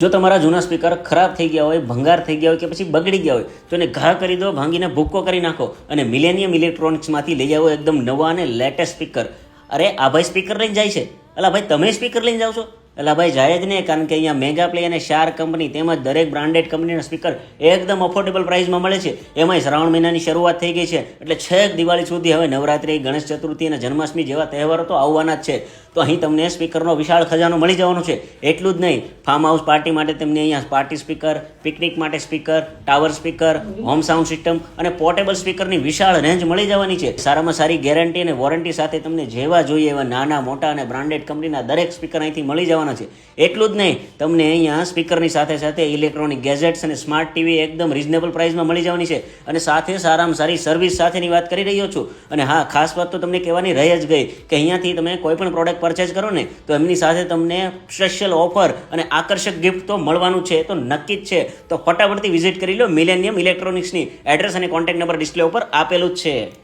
જો તમારા જૂના સ્પીકર ખરાબ થઈ ગયા હોય, ભંગાર થઈ ગયા હોય કે પછી બગડી ગયા હોય, તો એને ઘા કરી દો, ભાંગીને ભૂક્કો કરી નાખો અને મિલેનિયમ ઇલેક્ટ્રોનિક્સમાંથી લઈ આવો એકદમ નવા અને લેટેસ્ટ સ્પીકર. અરે આ ભાઈ સ્પીકર લઈને જાય છે. અલા ભાઈ, તમે સ્પીકર લઈને જાઓ છો? એટલે ભાઈ જાય જ નહીં, કારણ કે અહીંયા મેગા પ્લે અને શાર કંપની તેમજ દરેક બ્રાન્ડેડ કંપનીના સ્પીકર એકદમ અફોર્ડેબલ પ્રાઇસમાં મળે છે. એમાંય શ્રાવણ મહિનાની શરૂઆત થઈ ગઈ છે. એટલે છેક દિવાળી સુધી હવે નવરાત્રિ, ગણેશ ચતુર્થી અને જન્માષ્ટમી જેવા તહેવારો તો આવવાના જ છે. તો અહીં તમને સ્પીકરનો વિશાળ ખજાનો મળી જવાનો છે. એટલું જ નહીં ફાર્મ હાઉસ પાર્ટી માટે તમને અહીંયા પાર્ટી સ્પીકર પિકનિક માટે speaker tower speaker home sound system અને પોર્ટેબલ સ્પીકરની વિશાળ રેન્જ મળી જવાની છે. સારામાં સારી ગેરંટી અને વોરંટી સાથે તમને જેવા જોઈએ એવા નાના, મોટા અને બ્રાન્ડેડ કંપનીના દરેક સ્પીકર અહીંથી મળી જવાના છે. એટલું જ નહીં, તમને અહીંયા સ્પીકરની સાથે સાથે ઇલેક્ટ્રોનિક ગેજેટ્સ અને સ્માર્ટ ટીવી એકદમ રિઝનેબલ પ્રાઇસમાં મળી જવાની છે. અને સાથે સારામાં સારી સર્વિસ સાથેની વાત કરી રહ્યો છું. અને હા, ખાસ વાત તો તમને કહેવાની રહી જ ગઈ કે અહીંયાથી તમે કોઈ પણ પ્રોડક્ટ પરચેઝ કરો ને, તો એમની સાથે તમને સ્પેશિયલ ઓફર અને આકર્ષક ગિફ્ટ તો મળવાનું છે તો નક્કી જ છે. તો ફટાફટથી વિઝિટ કરી લો મિલેનિયમ ઇલેક્ટ્રોનિક્સની એડ્રેસ અને કોન્ટેક્ટ નંબર ડિસ્પ્લે ઉપર આપેલું જ છે.